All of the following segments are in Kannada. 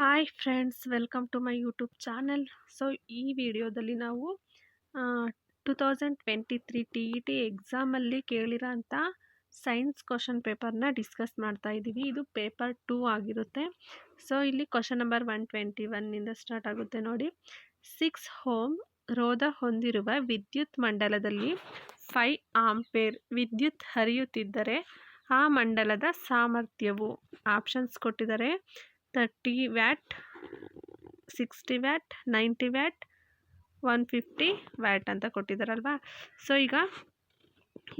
Hi friends welcome to my YouTube channel so ಈ ವಿಡಿಯೋದಲ್ಲಿ ನಾವು two thousand twenty three T E T ಎಕ್ಸಾಮಲ್ಲಿ ಕೇಳಿರೋಂಥ ಸೈನ್ಸ್ ಕ್ವಶನ್ ಪೇಪರ್ನ ಡಿಸ್ಕಸ್ ಮಾಡ್ತಾ ಇದ್ದೀವಿ. ಇದು ಪೇಪರ್ ಟೂ ಆಗಿರುತ್ತೆ. ಸೊ ಇಲ್ಲಿ ಕ್ವಶನ್ ನಂಬರ್ ಒನ್ ಟ್ವೆಂಟಿ ಒನ್ನಿಂದ ಸ್ಟಾರ್ಟ್ ಆಗುತ್ತೆ ನೋಡಿ. ಸಿಕ್ಸ್ ಹೋಮ್ ರೋಧ ಹೊಂದಿರುವ ವಿದ್ಯುತ್ ಮಂಡಲದಲ್ಲಿ ಫೈ ಆಂಪೇರ್ ವಿದ್ಯುತ್ ಹರಿಯುತ್ತಿದ್ದರೆ ಆ ಮಂಡಲದ ಸಾಮರ್ಥ್ಯವು ಆಪ್ಷನ್ಸ್ ಕೊಟ್ಟಿದ್ದಾರೆ. Thirty watt sixty watt ninety watt one fifty watt ಅಂತ ಕೊಟ್ಟಿದ್ದಾರಲ್ವಾ? ಸೊ ಈಗ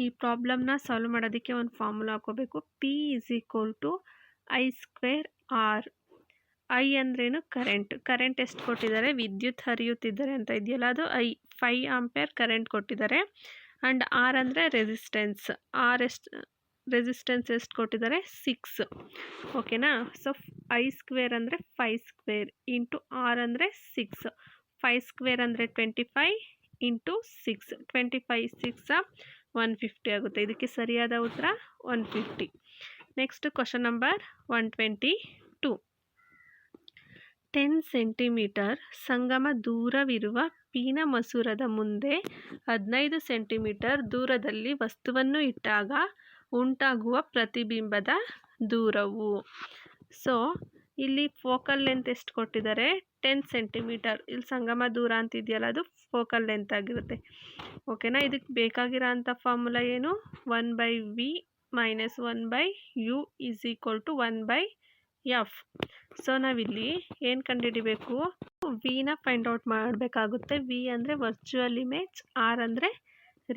ಈ ಪ್ರಾಬ್ಲಮ್ನ ಸಾಲ್ವ್ ಮಾಡೋದಕ್ಕೆ ಒಂದು ಫಾರ್ಮುಲಾ ಹಾಕೋಬೇಕು. P is equal to I square R I ಅಂದ್ರೇನು? ಕರೆಂಟ್ ಕರೆಂಟ್ ಎಷ್ಟು ಕೊಟ್ಟಿದ್ದಾರೆ? ವಿದ್ಯುತ್ ಹರಿಯುತ್ತಿದ್ದಾರೆ ಅಂತ ಇದೆಯಲ್ಲ, ಅದು ಐ ಫೈ ಆಂಪೇರ್ ಕರೆಂಟ್ ಕೊಟ್ಟಿದ್ದಾರೆ. ಆ್ಯಂಡ್ ಆರ್ ಅಂದರೆ ರೆಸಿಸ್ಟೆನ್ಸ್ ಆರ್ ಎಷ್ಟು ರೆಸಿಸ್ಟೆನ್ಸ್ ಎಷ್ಟು ಕೊಟ್ಟಿದ್ದಾರೆ? ಸಿಕ್ಸ್ ಓಕೆನಾ ಸೊ ಐ ಸ್ಕ್ವೇರ್ ಅಂದರೆ ಫೈ ಸ್ಕ್ವೇರ್ ಇಂಟು ಆರ್ ಅಂದರೆ ಸಿಕ್ಸ್ ಫೈ ಸ್ಕ್ವೇರ್ ಅಂದರೆ twenty five into six twenty five six one fifty ಆಗುತ್ತೆ. ಇದಕ್ಕೆ ಸರಿಯಾದ ಉತ್ತರ one fifty next question number one twenty two ten centimetre ಸಂಗಮ ದೂರವಿರುವ ಪೀನ ಮಸೂರದ ಮುಂದೆ ಹದಿನೈದು ಸೆಂಟಿಮೀಟರ್ ದೂರದಲ್ಲಿ ವಸ್ತುವನ್ನು ಇಟ್ಟಾಗ ಉಂಟಾಗುವ ಪ್ರತಿಬಿಂಬದ ದೂರವು. ಸೊ ಇಲ್ಲಿ ಫೋಕಲ್ ಲೆಂತ್ ಎಷ್ಟು ಕೊಟ್ಟಿದ್ದಾರೆ? ಟೆನ್ ಸೆಂಟಿಮೀಟರ್ ಇಲ್ಲಿ ಸಂಗಮ ದೂರ ಅಂತ ಇದೆಯಲ್ಲ ಅದು ಫೋಕಲ್ ಲೆಂತ್ ಆಗಿರುತ್ತೆ. ಓಕೆನಾ ಇದಕ್ಕೆ ಬೇಕಾಗಿರೋ ಅಂಥ ಫಾರ್ಮುಲಾ ಏನು? One by V minus one by U is equal to one by F so ನಾವಿಲ್ಲಿ ಏನು ಕಂಡುಹಿಡಿಬೇಕು? ವಿನ ಫೈಂಡ್ ಔಟ್ ಮಾಡಬೇಕಾಗುತ್ತೆ. ವಿ ಅಂದರೆ ವರ್ಚುವಲ್ ಇಮೇಜ್ ಆರ್ ಅಂದರೆ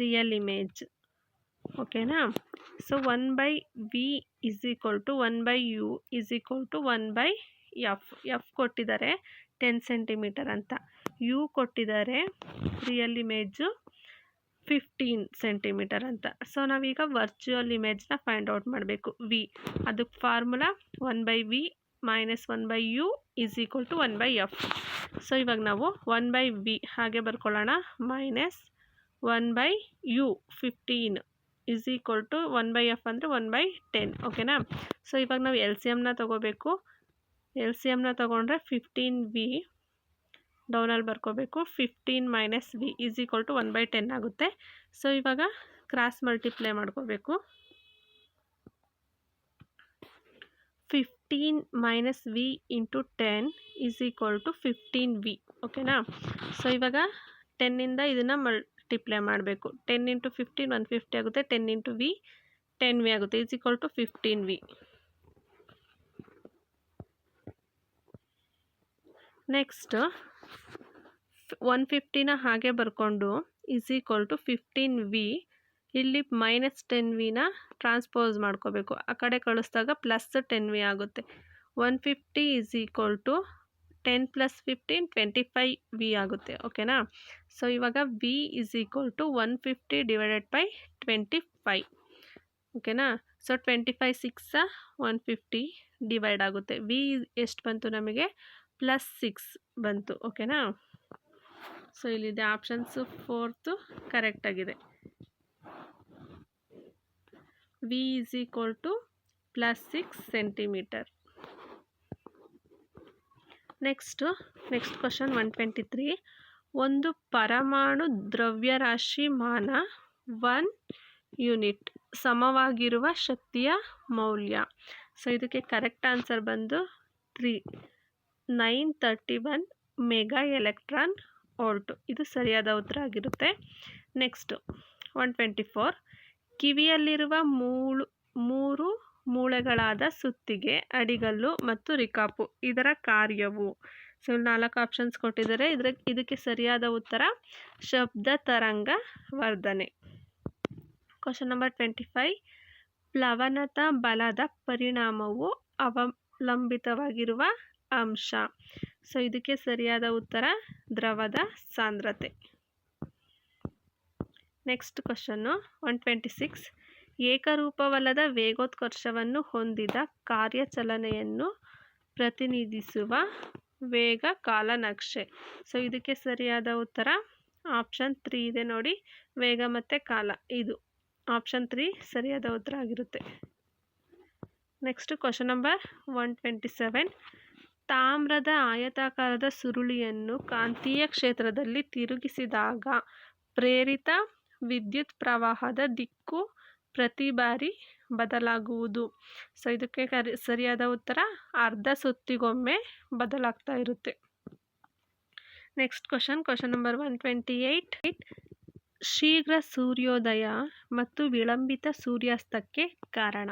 ರಿಯಲ್ ಇಮೇಜ್ ಓಕೆನಾ so one by V is equal to one by U is equal to one by F F ಕೊಟ್ಟಿದ್ದಾರೆ ಟೆನ್ ಸೆಂಟಿಮೀಟರ್ ಅಂತ. ಯು ಕೊಟ್ಟಿದ್ದಾರೆ ರಿಯಲ್ ಇಮೇಜು ಫಿಫ್ಟೀನ್ ಸೆಂಟಿಮೀಟರ್ ಅಂತ. ಸೊ ನಾವೀಗ ವರ್ಚುವಲ್ ಇಮೇಜ್ನ ಫೈಂಡ್ ಔಟ್ ಮಾಡಬೇಕು. ವಿ ಅದಕ್ಕೆ formula one by V minus one by U is equal to one by F so ಇವಾಗ ನಾವು ಒನ್ ಬೈ ವಿ ಹಾಗೆ ಬರ್ಕೊಳ್ಳೋಣ. Minus one by U fifteen is equal to one by F ಅಂದರೆ ಒನ್ ಬೈ ಟೆನ್ ಓಕೆನಾ ಸೊ ಇವಾಗ ನಾವು ಎಲ್ ಸಿ ಎಮ್ನ ತೊಗೋಬೇಕು. ಎಲ್ ಸಿ ಎಮ್ನ ತೊಗೊಂಡ್ರೆ ಫಿಫ್ಟೀನ್ ವಿ ಡೌನಲ್ಲಿ ಬರ್ಕೋಬೇಕು. Fifteen minus V is equal to one by ten ಆಗುತ್ತೆ. ಸೊ ಇವಾಗ ಕ್ರಾಸ್ ಮಲ್ಟಿಪ್ಲೈ ಮಾಡ್ಕೋಬೇಕು. Fifteen minus V into ten is equal to fifteen V ಓಕೆನಾ ಸೊ ಇವಾಗ ಟೆನ್ನಿಂದ ಇದನ್ನು ಮಲ್ಟಿಪ್ಲೈ ಮಾಡಬೇಕು. Ten into fifteen one fifty ಆಗುತ್ತೆ, ten into V, ten V ಆಗುತ್ತೆ, is equal to fifteen V. Next, one ಫಿಫ್ಟಿನ ಹಾಗೆ ಬರ್ಕೊಂಡು is equal to fifteen V, ಇಲ್ಲಿ ಮೈನಸ್ ಟೆನ್ ವಿನ ಟ್ರಾನ್ಸ್ಪೋಸ್ ಮಾಡ್ಕೋಬೇಕು. ಆ ಕಡೆ ಕಳಿಸ್ದಾಗ ಪ್ಲಸ್ ಟೆನ್ ವಿ ಆಗುತ್ತೆ. One fifty is equal to ten plus fifteen twenty five V ಆಗುತ್ತೆ ಓಕೆನಾ ಸೊ ಇವಾಗ V is equal to one fifty divided by twenty five ಓಕೆನಾ so twenty five six one fifty divide ಆಗುತ್ತೆ. ವಿ ಎಷ್ಟು ಬಂತು ನಮಗೆ? ಪ್ಲಸ್ ಸಿಕ್ಸ್ ಬಂತು ಓಕೆನಾ ಸೊ ಇಲ್ಲಿದೆ options fourth ಕರೆಕ್ಟಾಗಿದೆ V is equal to plus six centimetre next next question one twenty three ಒಂದು ಪರಮಾಣು ದ್ರವ್ಯರಾಶಿ ಮಾನ ಒನ್ ಯೂನಿಟ್ ಸಮವಾಗಿರುವ ಶಕ್ತಿಯ ಮೌಲ್ಯ. ಸೊ ಇದಕ್ಕೆ ಕರೆಕ್ಟ್ ಆನ್ಸರ್ ಬಂದು three nine thirty one mega electron volt ಇದು ಸರಿಯಾದ ಉತ್ತರ ಆಗಿರುತ್ತೆ. ನೆಕ್ಸ್ಟು ಒನ್ ಟ್ವೆಂಟಿ ಫೋರ್ ಕಿವಿಯಲ್ಲಿರುವ ಮೂಳು, ಮೂರು ಮೂಳೆಗಳಾದ ಸುತ್ತಿಗೆ, ಅಡಿಗಲ್ಲು ಮತ್ತು ರಿಕಾಪು. ಇದರ ಕಾರ್ಯವು. ಸೊ ನಾಲ್ಕು ಆಪ್ಷನ್ಸ್ ಕೊಟ್ಟಿದ್ದಾರೆ. ಇದ್ರ, ಇದಕ್ಕೆ ಸರಿಯಾದ ಉತ್ತರ, ಶಬ್ದ ತರಂಗ ವರ್ಧನೆ. ಕ್ವಶನ್ ನಂಬರ್ ಟ್ವೆಂಟಿ ಫೈವ್ ಪ್ಲವನತ ಬಲದ ಪರಿಣಾಮವು ಅವಲಂಬಿತವಾಗಿರುವ ಅಂಶ. ಸೊ ಇದಕ್ಕೆ ಸರಿಯಾದ ಉತ್ತರ, ದ್ರವದ ಸಾಂದ್ರತೆ. Next question one twenty six ಏಕರೂಪವಲ್ಲದ ವೇಗೋತ್ಕರ್ಷವನ್ನು ಹೊಂದಿದ ಕಾರ್ಯಚಲನೆಯನ್ನು ಪ್ರತಿನಿಧಿಸುವ ವೇಗ ಕಾಲನಕ್ಷೆ. ಸೊ ಇದಕ್ಕೆ ಸರಿಯಾದ ಉತ್ತರ? ಆಪ್ಷನ್ ತ್ರೀ ಇದೆ ನೋಡಿ. ವೇಗ ಮತ್ತು ಕಾಲ. ಇದು. ಆಪ್ಷನ್ ತ್ರೀ ಸರಿಯಾದ ಉತ್ತರ ಆಗಿರುತ್ತೆ. Next question number one twenty seven ತಾಮ್ರದ ಆಯತಾಕಾರದ ಸುರುಳಿಯನ್ನು ಕಾಂತೀಯ ಕ್ಷೇತ್ರದಲ್ಲಿ ತಿರುಗಿಸಿದಾಗ ಪ್ರೇರಿತ ವಿದ್ಯುತ್ ಪ್ರವಾಹದ ದಿಕ್ಕು ಪ್ರತಿ ಬಾರಿ ಬದಲಾಗುವುದು. ಸೊ ಇದಕ್ಕೆ ಸರಿಯಾದ ಉತ್ತರ ಅರ್ಧ ಸುತ್ತಿಗೊಮ್ಮೆ ಬದಲಾಗ್ತಾ ಇರುತ್ತೆ. Next question question number one twenty eight ಶೀಘ್ರ ಸೂರ್ಯೋದಯ ಮತ್ತು ವಿಳಂಬಿತ ಸೂರ್ಯಾಸ್ತಕ್ಕೆ ಕಾರಣ.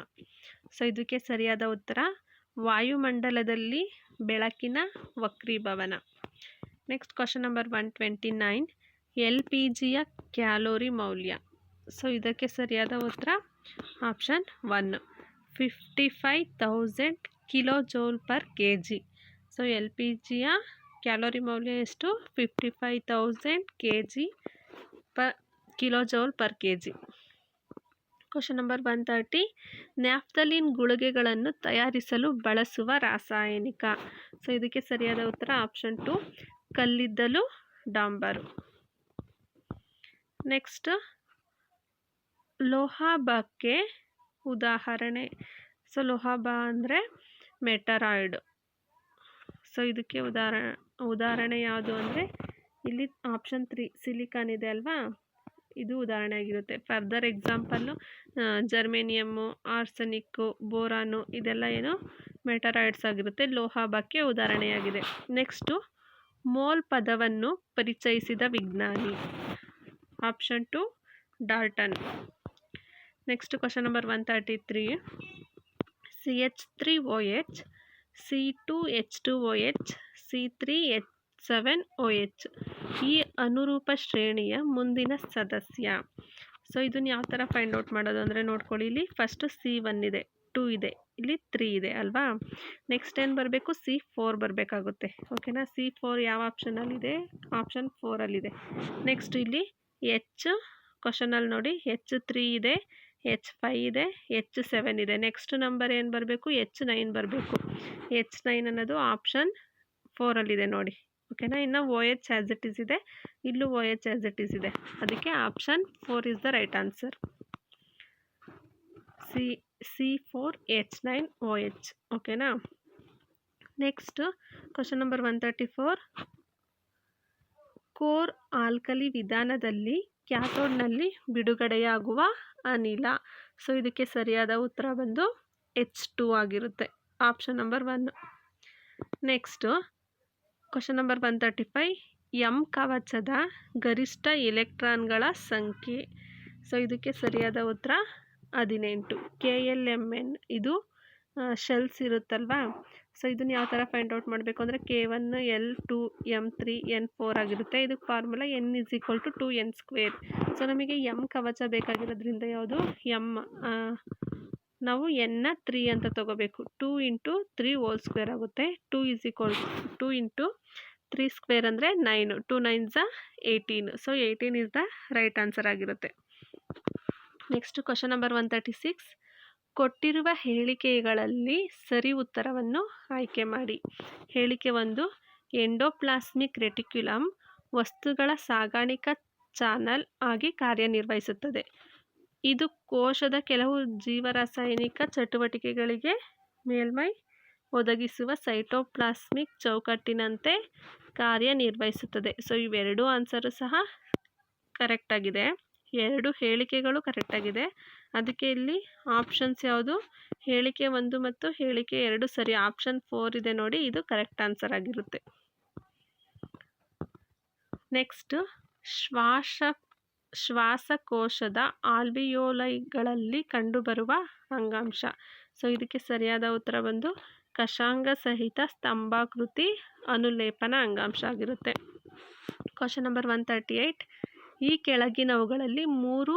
ಸೊ ಇದಕ್ಕೆ ಸರಿಯಾದ ಉತ್ತರ ವಾಯುಮಂಡಲದಲ್ಲಿ ಬೆಳಕಿನ ವಕ್ರೀಭವನ. Next question number one twenty nine L P ಜಿಯ calorie ಮೌಲ್ಯ. ಸೊ ಇದಕ್ಕೆ ಸರಿಯಾದ ಉತ್ತರ? Option one fifty five thousand kilo joule per K G so L P ಜಿಯ calorie ಮೌಲ್ಯ ಎಷ್ಟು? Fifty five thousand K G ಪ kilo joule per K G question number one thirty naphthalene ಗುಳಿಗೆಗಳನ್ನು ತಯಾರಿಸಲು ಬಳಸುವ ರಾಸಾಯನಿಕ. ಸೊ ಇದಕ್ಕೆ ಸರಿಯಾದ ಉತ್ತರ? ಆಪ್ಷನ್ ಟು ಕಲ್ಲಿದ್ದಲು ಡಾಂಬರು. ನೆಕ್ಸ್ಟ್ ಲೋಹಾಬಕ್ಕೆ ಉದಾಹರಣೆ. ಸೊ, ಲೋಹಾಬ ಅಂದರೆ ಮೆಟರಾಯ್ಡ್. ಸೊ, ಇದಕ್ಕೆ ಉದಾಹರಣೆ ಉದಾಹರಣೆ ಯಾವುದು ಅಂದರೆ ಇಲ್ಲಿ ಆಪ್ಷನ್ ತ್ರೀ ಸಿಲಿಕಾನ್ ಇದೆ ಅಲ್ವಾ? ಇದು ಉದಾಹರಣೆ ಆಗಿರುತ್ತೆ. Further example germanium arsenic boron ಇದೆಲ್ಲ ಏನು? ಮೆಟರಾಯ್ಡ್ಸ್ ಆಗಿರುತ್ತೆ. ಲೋಹಾಬಕ್ಕೆ ಉದಾಹರಣೆಯಾಗಿದೆ. ನೆಕ್ಸ್ಟು ಮೋಲ್ ಪದವನ್ನು ಪರಿಚಯಿಸಿದ ವಿಜ್ಞಾನಿ. Option two Dalton next question number one thirty three C H three O H C two H two O H C three H seven O H ಈ ಅನುರೂಪ ಶ್ರೇಣಿಯ ಮುಂದಿನ ಸದಸ್ಯ. ಸೊ ಇದನ್ನು ಯಾವ ಥರ ಫೈಂಡ್ ಔಟ್ ಮಾಡೋದು ಅಂದರೆ ನೋಡ್ಕೊಳ್ಳಿ. ಇಲ್ಲಿ ಫಸ್ಟು ಸಿ ಒನ್ ಇದೆ ಟೂ ಇದೆ, ಇಲ್ಲಿ ತ್ರೀ ಇದೆ ಅಲ್ವಾ? ನೆಕ್ಸ್ಟ್ ಏನು ಬರಬೇಕು? ಸಿ ಫೋರ್ ಬರಬೇಕಾಗುತ್ತೆ. ಓಕೆನಾ ಸಿ ಫೋರ್ ಯಾವ ಆಪ್ಷನಲ್ಲಿದೆ ಆಪ್ಷನ್ ಫೋರಲ್ಲಿದೆ ನೆಕ್ಸ್ಟ್ ಇಲ್ಲಿ ಎಚ್ ಕ್ವಶನಲ್ಲಿ ನೋಡಿ. ಎಚ್ ತ್ರೀ ಇದೆ ಎಚ್ ಫೈ ಇದೆ ಎಚ್ ಸೆವೆನ್ ಇದೆ. ನೆಕ್ಸ್ಟ್ ನಂಬರ್ ಏನು ಬರಬೇಕು? ಎಚ್ ನೈನ್ ಬರಬೇಕು. ಎಚ್ ನೈನ್ ಅನ್ನೋದು ಆಪ್ಷನ್ ಫೋರಲ್ಲಿದೆ ನೋಡಿ. ಓಕೆನಾ ಇನ್ನು O H as it is ಇದೆ. ಇಲ್ಲೂ O H as it is ಇದೆ. ಅದಕ್ಕೆ option four is the right answer C C four H nine O H ಓಕೆನಾ next question number one thirty four chlor alkali ವಿಧಾನದಲ್ಲಿ ಕ್ಯಾಥೋಡ್ನಲ್ಲಿ ಬಿಡುಗಡೆಯಾಗುವ ಅನಿಲ. ಸೊ ಇದಕ್ಕೆ ಸರಿಯಾದ ಉತ್ತರ ಬಂದು ಎಚ್ ಟು ಆಗಿರುತ್ತೆ. Option number one next question number one thirty five M ಕವಚದ ಗರಿಷ್ಠ ಎಲೆಕ್ಟ್ರಾನ್ಗಳ ಸಂಖ್ಯೆ. ಸೊ ಇದಕ್ಕೆ ಸರಿಯಾದ ಉತ್ತರ ಹದಿನೆಂಟು. ಕೆ ಎಲ್ ಎಂ ಎನ್ ಇದು ಶೆಲ್ಸ್ ಇರುತ್ತಲ್ವಾ? ಸೊ ಇದನ್ನು ಯಾವ ಥರ ಫೈಂಡ್ ಔಟ್ ಮಾಡಬೇಕು ಅಂದರೆ K one L two M three N four ಆಗಿರುತ್ತೆ. ಇದಕ್ಕೆ formula N is equal to two N square so ನಮಗೆ ಎಂ ಕವಚ ಬೇಕಾಗಿರೋದ್ರಿಂದ ಯಾವುದು? ಎಂ ನಾವು ಎನ್ನ ತ್ರೀ ಅಂತ ತಗೋಬೇಕು. Two into three whole square ಆಗುತ್ತೆ. Two is equal two into three square ಅಂದರೆ nine two nine the eighteen so eighteen is the right answer ಆಗಿರುತ್ತೆ. Next question number one thirty six ಕೊಟ್ಟಿರುವ ಹೇಳಿಕೆಗಳಲ್ಲಿ ಸರಿ ಉತ್ತರವನ್ನು ಆಯ್ಕೆ ಮಾಡಿ. ಹೇಳಿಕೆ ಒಂದು, ಎಂಡೋಪ್ಲಾಸ್ಮಿಕ್ ರೆಟಿಕ್ಯುಲಮ್ ವಸ್ತುಗಳ ಸಾಗಾಣಿಕಾ ಚಾನಲ್ ಆಗಿ ಕಾರ್ಯನಿರ್ವಹಿಸುತ್ತದೆ. ಇದು ಕೋಶದ ಕೆಲವು ಜೀವರಾಸಾಯನಿಕ ಚಟುವಟಿಕೆಗಳಿಗೆ ಮೇಲ್ಮೈ ಒದಗಿಸುವ ಸೈಟೋಪ್ಲಾಸ್ಮಿಕ್ ಚೌಕಟ್ಟಿನಂತೆ ಕಾರ್ಯನಿರ್ವಹಿಸುತ್ತದೆ. ಸೊ ಇವೆರಡೂ ಆನ್ಸರು ಸಹ ಕರೆಕ್ಟಾಗಿದೆ ಎರಡು ಹೇಳಿಕೆಗಳು ಕರೆಕ್ಟಾಗಿದೆ ಅದಕ್ಕೆ ಇಲ್ಲಿ ಆಪ್ಷನ್ಸ್ ಯಾವುದು? ಹೇಳಿಕೆ ಒಂದು ಮತ್ತು ಹೇಳಿಕೆ ಎರಡು ಸರಿ. ಆಪ್ಷನ್ ಫೋರ್ ಇದೆ ನೋಡಿ, ಇದು ಕರೆಕ್ಟ್ ಆನ್ಸರ್ ಆಗಿರುತ್ತೆ. ನೆಕ್ಸ್ಟ್ ಶ್ವಾಸ, ಶ್ವಾಸಕೋಶದ ಆಲ್ವಿಯೋಲೈಗಳಲ್ಲಿ ಕಂಡುಬರುವ ಅಂಗಾಂಶ. ಸೊ ಇದಕ್ಕೆ ಸರಿಯಾದ ಉತ್ತರ ಬಂದು ಕಷಾಂಗ ಸಹಿತ ಸ್ತಂಭಾಕೃತಿ ಅನುಲೇಪನ ಅಂಗಾಂಶ ಆಗಿರುತ್ತೆ. Question number one thirty eight ಈ ಕೆಳಗಿನವುಗಳಲ್ಲಿ ಮೂರು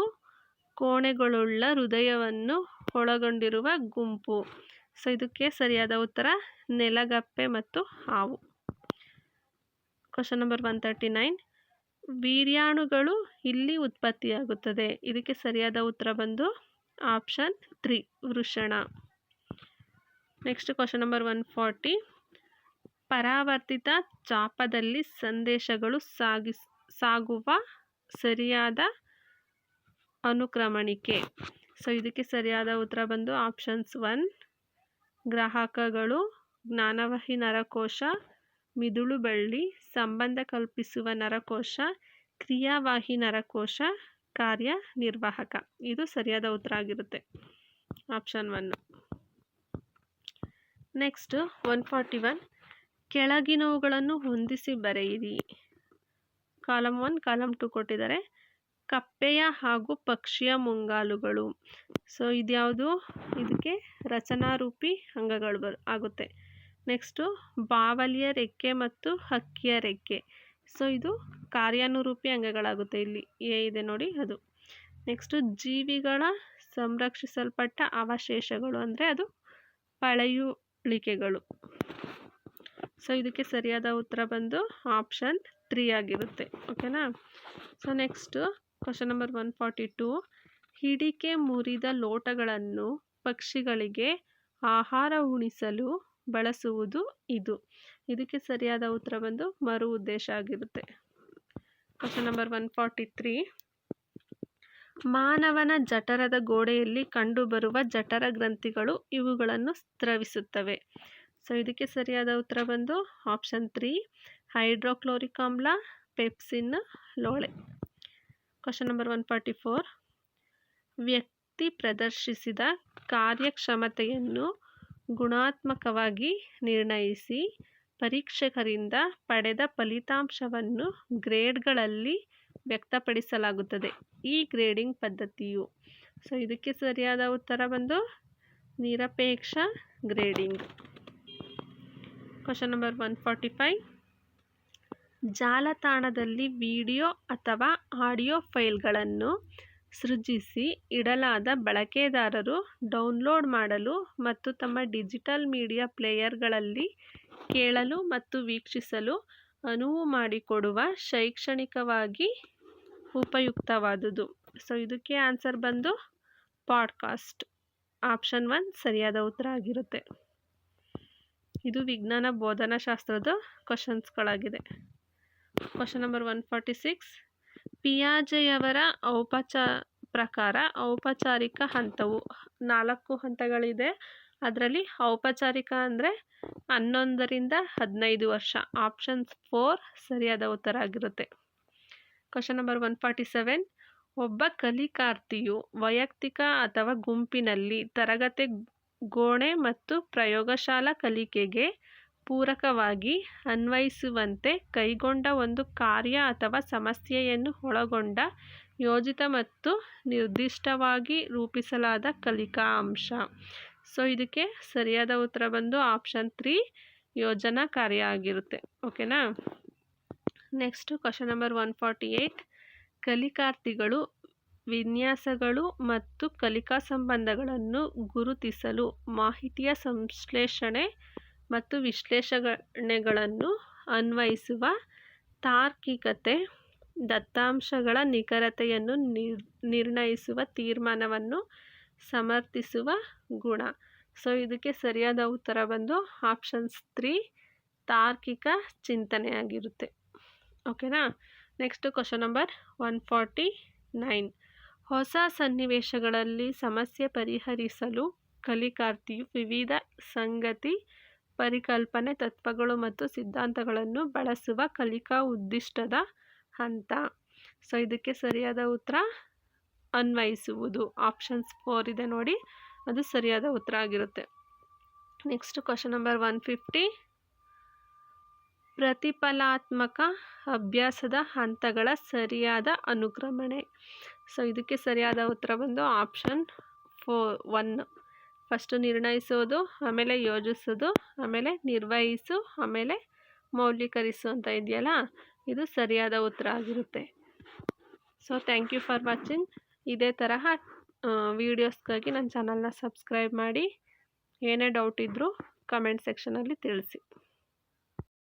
ಕೋಣೆಗಳುಳ್ಳ ಹೃದಯವನ್ನು ಒಳಗೊಂಡಿರುವ ಗುಂಪು. ಸೊ, ಇದಕ್ಕೆ ಸರಿಯಾದ ಉತ್ತರ ನೆಲಗಪ್ಪೆ ಮತ್ತು ಹಾವು. Question number one thirty nine ವೀರ್ಯಾಣುಗಳು ಇಲ್ಲಿ ಉತ್ಪತ್ತಿಯಾಗುತ್ತದೆ. ಇದಕ್ಕೆ ಸರಿಯಾದ ಉತ್ತರ ಬಂದು option three ವೃಷಣ. Next question number one forty ಪರಾವರ್ತಿತ ಚಾಪದಲ್ಲಿ ಸಂದೇಶಗಳು ಸಾಗಿಸ್, ಸಾಗುವ ಸರಿಯಾದ ಅನುಕ್ರಮಣಿಕೆ. ಸೊ ಇದಕ್ಕೆ ಸರಿಯಾದ ಉತ್ತರ ಬಂದು ಆಪ್ಷನ್ಸ್ ಒನ್ ಗ್ರಾಹಕಗಳು, ಜ್ಞಾನವಹಿ ನರಕೋಶ, ಮಿದುಳು ಬಳ್ಳಿ, ಸಂಬಂಧ ಕಲ್ಪಿಸುವ ನರಕೋಶ, ಕ್ರಿಯಾವಾಹಿ ನರಕೋಶ ಕಾರ್ಯನಿರ್ವಾಹಕ ಇದು ಸರಿಯಾದ ಉತ್ತರ ಆಗಿರುತ್ತೆ. Option one next one forty one ಕೆಳಗಿನವುಗಳನ್ನು ಹೊಂದಿಸಿ ಬರೆಯಿರಿ. ಕಾಲಮ್ ಒನ್ ಕಾಲಮ್ ಟು ಕೊಟ್ಟಿದ್ದಾರೆ. ಕಪ್ಪೆಯ ಹಾಗೂ ಪಕ್ಷಿಯ ಮುಂಗಾಲುಗಳು. ಸೊ ಇದ್ಯಾವುದು? ಇದಕ್ಕೆ ರಚನಾರೂಪಿ ಅಂಗಗಳು ಬರು, ಆಗುತ್ತೆ. ನೆಕ್ಸ್ಟು ಬಾವಲಿಯ ರೆಕ್ಕೆ ಮತ್ತು ಹಕ್ಕಿಯ ರೆಕ್ಕೆ. ಸೊ ಇದು ಕಾರ್ಯಾನುರೂಪಿ ಅಂಗಗಳಾಗುತ್ತೆ ಇಲ್ಲಿ. ಏ ಇದೆ ನೋಡಿ ಅದು. ನೆಕ್ಸ್ಟು ಜೀವಿಗಳ ಸಂರಕ್ಷಿಸಲ್ಪಟ್ಟ ಅವಶೇಷಗಳು ಅಂದರೆ ಅದು ಪಳೆಯುಳಿಕೆಗಳು. ಸೊ ಇದಕ್ಕೆ ಸರಿಯಾದ ಉತ್ತರ ಬಂದು ಆಪ್ಷನ್ ತ್ರೀ ಆಗಿರುತ್ತೆ. ಓಕೆನಾ so next question number one forty two. ಹಿಡಿಕೆ ಮುರಿದ ಲೋಟಗಳನ್ನು ಪಕ್ಷಿಗಳಿಗೆ ಆಹಾರ ಉಣಿಸಲು ಬಳಸುವುದು ಇದು. ಇದಕ್ಕೆ ಸರಿಯಾದ ಉತ್ತರ ಬಂದು ಮರು ಉದ್ದೇಶ ಆಗಿರುತ್ತೆ. Question number one forty three ಮಾನವನ ಜಠರದ ಗೋಡೆಯಲ್ಲಿ ಕಂಡುಬರುವ ಜಠರ ಗ್ರಂಥಿಗಳು ಇವುಗಳನ್ನು ಸ್ರವಿಸುತ್ತವೆ. ಸೊ ಇದಕ್ಕೆ ಸರಿಯಾದ ಉತ್ತರ ಬಂದು ಆಪ್ಷನ್ ತ್ರೀ ಹೈಡ್ರೋಕ್ಲೋರಿಕ್ ಆಮ್ಲ, ಪೆಪ್ಸಿನ್, ಲೋಳೆ. Question number one forty four ವ್ಯಕ್ತಿ ಪ್ರದರ್ಶಿಸಿದ ಕಾರ್ಯಕ್ಷಮತೆಯನ್ನು ಗುಣಾತ್ಮಕವಾಗಿ ನಿರ್ಣಯಿಸಿ ಪರೀಕ್ಷಕರಿಂದ ಪಡೆದ ಫಲಿತಾಂಶವನ್ನು ಗ್ರೇಡ್ಗಳಲ್ಲಿ ವ್ಯಕ್ತಪಡಿಸಲಾಗುತ್ತದೆ. ಈ ಗ್ರೇಡಿಂಗ್ ಪದ್ಧತಿಯು. ಸೊ ಇದಕ್ಕೆ ಸರಿಯಾದ ಉತ್ತರ ಬಂದು ನಿರಪೇಕ್ಷ grading. Question number one forty five ಜಾಲತಾಣದಲ್ಲಿ ವಿಡಿಯೋ ಅಥವಾ ಆಡಿಯೋ ಫೈಲ್ಗಳನ್ನು ಸೃಜಿಸಿ ಇಡಲಾದ ಬಳಕೆದಾರರು ಡೌನ್ಲೋಡ್ ಮಾಡಲು ಮತ್ತು ತಮ್ಮ ಡಿಜಿಟಲ್ ಮೀಡಿಯಾ ಪ್ಲೇಯರ್ಗಳಲ್ಲಿ ಕೇಳಲು ಮತ್ತು ವೀಕ್ಷಿಸಲು ಅನುವು ಮಾಡಿಕೊಡುವ ಶೈಕ್ಷಣಿಕವಾಗಿ ಉಪಯುಕ್ತವಾದುದು. ಸೊ ಇದಕ್ಕೆ ಆನ್ಸರ್ ಬಂದು ಪಾಡ್ಕಾಸ್ಟ್ ಆಪ್ಷನ್ ಒನ್ ಸರಿಯಾದ ಉತ್ತರ ಆಗಿರುತ್ತೆ. ಇದು ವಿಜ್ಞಾನ ಬೋಧನಾಶಾಸ್ತ್ರದ ಕ್ವಶನ್ಸ್ಗಳಾಗಿದೆ question number one forty six ಪಿಯಾಜೆಯವರ ಔಪಚ ಪ್ರಕಾರ ಔಪಚಾರಿಕ ಹಂತವು ನಾಲ್ಕು ಹಂತಗಳಿದೆ. ಅದರಲ್ಲಿ ಔಪಚಾರಿಕ ಅಂದರೆ ಹನ್ನೊಂದರಿಂದ ಹದಿನೈದು ವರ್ಷ. ಆಪ್ಷನ್ಸ್ ಫೋರ್ ಸರಿಯಾದ ಉತ್ತರ ಆಗಿರುತ್ತೆ. Question number one forty seven ಒಬ್ಬ ಕಲಿಕಾರ್ಥಿಯು ವೈಯಕ್ತಿಕ ಅಥವಾ ಗುಂಪಿನಲ್ಲಿ ತರಗತಿ, ಗೋಣೆ ಮತ್ತು ಪ್ರಯೋಗಶಾಲಾ ಕಲಿಕೆಗೆ ಪೂರಕವಾಗಿ ಅನ್ವಯಿಸುವಂತೆ ಕೈಗೊಂಡ ಒಂದು ಕಾರ್ಯ ಅಥವಾ ಸಮಸ್ಯೆಯನ್ನು ಒಳಗೊಂಡ ಯೋಜಿತ ಮತ್ತು ನಿರ್ದಿಷ್ಟವಾಗಿ ರೂಪಿಸಲಾದ ಕಲಿಕಾ ಅಂಶ. ಸೊ ಇದಕ್ಕೆ ಸರಿಯಾದ ಉತ್ತರ ಬಂದು ಆಪ್ಷನ್ ತ್ರೀ ಯೋಜನಾ ಕಾರ್ಯ ಆಗಿರುತ್ತೆ. ಓಕೆನಾ next question number one forty eight ಕಲಿಕಾರ್ಥಿಗಳು ವಿನ್ಯಾಸಗಳು ಮತ್ತು ಕಲಿಕಾ ಸಂಬಂಧಗಳನ್ನು ಗುರುತಿಸಲು ಮಾಹಿತಿಯ ಸಂಶ್ಲೇಷಣೆ ಮತ್ತು ವಿಶ್ಲೇಷಣೆಗಳನ್ನು ಅನ್ವಯಿಸುವ ತಾರ್ಕಿಕತೆ, ದತ್ತಾಂಶಗಳ ನಿಖರತೆಯನ್ನು ನಿರ್ ನಿರ್ಣಯಿಸುವ ತೀರ್ಮಾನವನ್ನು ಸಮರ್ಥಿಸುವ ಗುಣ. ಸೊ ಇದಕ್ಕೆ ಸರಿಯಾದ ಉತ್ತರ ಬಂದು ಆಪ್ಷನ್ಸ್ ತ್ರೀ ತಾರ್ಕಿಕ ಚಿಂತನೆಯಾಗಿರುತ್ತೆ. ಓಕೆನಾ next question number one forty nine ಹೊಸ ಸನ್ನಿವೇಶಗಳಲ್ಲಿ ಸಮಸ್ಯೆ ಪರಿಹರಿಸಲು ಕಲಿಕಾರ್ಥಿಯು ವಿವಿಧ ಸಂಗತಿ ಪರಿಕಲ್ಪನೆ, ತತ್ವಗಳು ಮತ್ತು ಸಿದ್ಧಾಂತಗಳನ್ನು ಬಳಸುವ ಕಲಿಕಾ ಉದ್ದಿಷ್ಟದ ಹಂತ. ಸೊ ಇದಕ್ಕೆ ಸರಿಯಾದ ಉತ್ತರ ಅನ್ವಯಿಸುವುದು. ಆಪ್ಷನ್ಸ್ ಫೋರ್ ಇದೆ ನೋಡಿ. ಅದು ಸರಿಯಾದ ಉತ್ತರ ಆಗಿರುತ್ತೆ. Next question number one fifty ಪ್ರತಿಫಲಾತ್ಮಕ ಅಭ್ಯಾಸದ ಹಂತಗಳ ಸರಿಯಾದ ಅನುಕ್ರಮಣೆ. ಸೊ ಇದಕ್ಕೆ ಸರಿಯಾದ ಉತ್ತರ ಬಂದು ಆಪ್ಷನ್ ಫೋ ಒನ್ ಫಸ್ಟು ನಿರ್ಣಯಿಸೋದು, ಆಮೇಲೆ ಯೋಜಿಸೋದು, ಆಮೇಲೆ ನಿರ್ವಹಿಸು, ಆಮೇಲೆ ಮೌಲ್ಯೀಕರಿಸು ಅಂತ ಇದೆಯಲ್ಲ? ಇದು ಸರಿಯಾದ ಉತ್ತರ ಆಗಿರುತ್ತೆ. So thank you for watching ಇದೇ ತರಹ ವೀಡಿಯೋಸ್ಗಾಗಿ ನನ್ನ ಚಾನಲ್ನ ಸಬ್ಸ್ಕ್ರೈಬ್ ಮಾಡಿ. ಏನೇ ಡೌಟ್ ಇದ್ದರೂ ಕಮೆಂಟ್ ಸೆಕ್ಷನಲ್ಲಿ ತಿಳಿಸಿ.